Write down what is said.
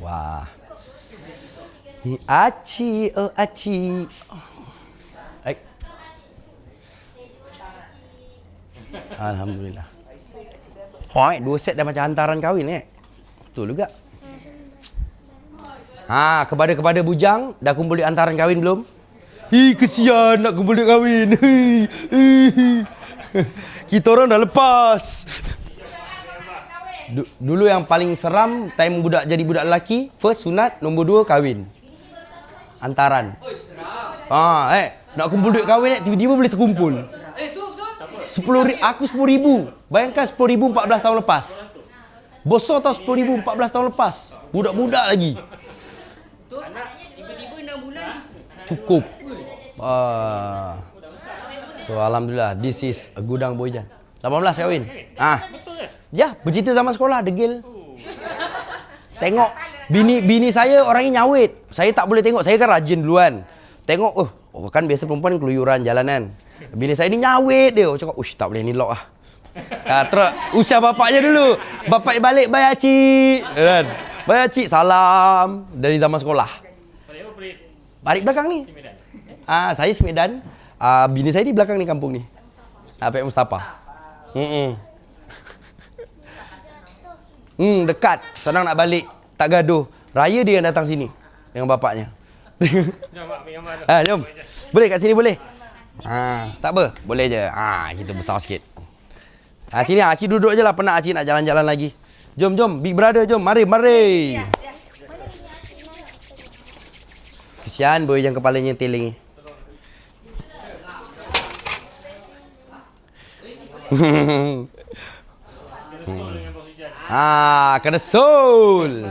Wah. Ni aci, oh aci. Alhamdulillah. Hoi, dua set dah macam hantaran kahwin eh. Betul juga. Ha, kepada kepada bujang dah kumpul duit hantaran kahwin belum? Hi, kesian nak kumpul duit kahwin. Hi, hi. Kita orang dah lepas. Du- dulu yang paling seram time budak jadi budak lelaki, first sunat, nombor dua kahwin. Hantaran. Ah, eh, nak kumpul duit kahwin eh, tiba-tiba boleh terkumpul. Eh, tu tu. Sepuluh ri- aku sepuluh ribu. Bayangkan sepuluh ribu empat belas tahun lepas. Bosor tau sepuluh ribu empat belas tahun lepas. Budak-budak lagi. Tu tiba-tiba 6 bulan Cukup. Ah. So Alhamdulillah, this is a gudang boyjan. 18 kahwin. Ah. Ya, bercerita zaman sekolah, degil. Tengok bini bini saya orangnya nyawit. Saya tak boleh tengok, saya kan rajin duluan. Tengok, oh, oh kan biasa perempuan keluyuran jalanan. Bini saya ni nyawit dia. Cakap, ush, tak boleh ni lock ah. Ah, terus usah bapaknya dulu. Bapak balik bayar cik. Kan? Bayar cik salam dari zaman sekolah. Balik belakang ni. Ah, saya Semedan. Ah, bini saya di belakang ni kampung ni. Ah, Pak Mustafa. Hmm. Hmm, dekat. Senang nak balik. Tak gaduh. Raya dia yang datang sini dengan bapaknya. ah, jom. Boleh kat sini boleh. Ah, tak apa. Boleh je. Ah, kita besar sikit. Ah, sini Acik duduk je lah. Penat Acik nak jalan-jalan lagi. Jom, jom. Big brother, jom. Mari, mari. Kesian boy yang kepalanya teling ni. ah, kena soul.